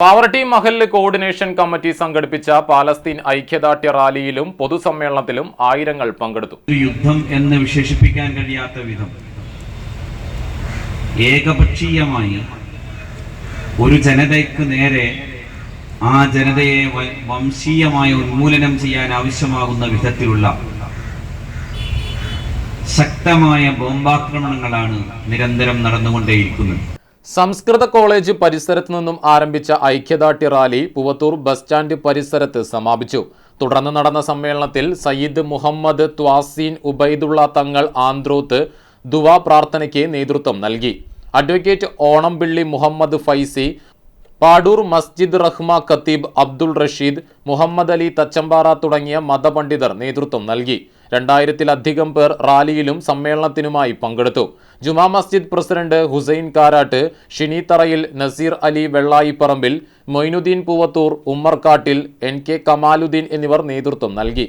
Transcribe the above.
Pavaratty Mahal coordination committee സംഘടിപ്പിച്ച Palestine ഐക്യദാർഢ്യ റാലിയിലും പൊതുസമ്മേളനത്തിലും ആയിരങ്ങൾ പങ്കെടുത്തു. യുദ്ധം എന്ന് വിശേഷിപ്പിക്കാൻ കഴിയാത്ത വിധം ഏകപക്ഷീയമായി ഒരു ജനതയ്ക്ക് നേരെ ആ ജനതയെ വംശീയമായി ഉന്മൂലനം ചെയ്യാൻ ആവശ്യമാകുന്ന വിധത്തിലുള്ള ശക്തമായ ബോംബാക്രമണങ്ങളാണ് നിരന്തരം നടന്നുകൊണ്ടേയിരിക്കുന്നത്. സംസ്കൃത കോളേജ് പരിസരത്ത് നിന്നും ആരംഭിച്ച ഐക്യദാർഢ്യ റാലി പുവത്തൂർ ബസ് സ്റ്റാൻഡ് പരിസരത്ത് സമാപിച്ചു. തുടർന്ന് നടന്ന സമ്മേളനത്തിൽ സയ്യിദ് മുഹമ്മദ് ത്വാസീൻ ഉബൈദുള്ള തങ്ങൾ ആന്ത്രോത്ത് ദുവാ പ്രാർത്ഥനയ്ക്ക് നേതൃത്വം നൽകി. അഡ്വക്കേറ്റ് ഓണംപിള്ളി മുഹമ്മദ് ഫൈസി പാടൂർ മസ്ജിദ് റഹ്മ ഖത്തീബ് അബ്ദുൾ റഷീദ് മുഹമ്മദ് അലി തച്ചമ്പാറ തുടങ്ങിയ മതപണ്ഡിതർ നേതൃത്വം നൽകി. രണ്ടായിരത്തിലധികം പേർ റാലിയിലും സമ്മേളനത്തിനുമായി പങ്കെടുത്തു. ജുമാ മസ്ജിദ് president Hussain Karat Shinitharayil Naseer Ali Vellayipparambil Moinuddin Poovathur Ummarkattil N K Kamaluddin എന്നിവർ നേതൃത്വം നൽകി.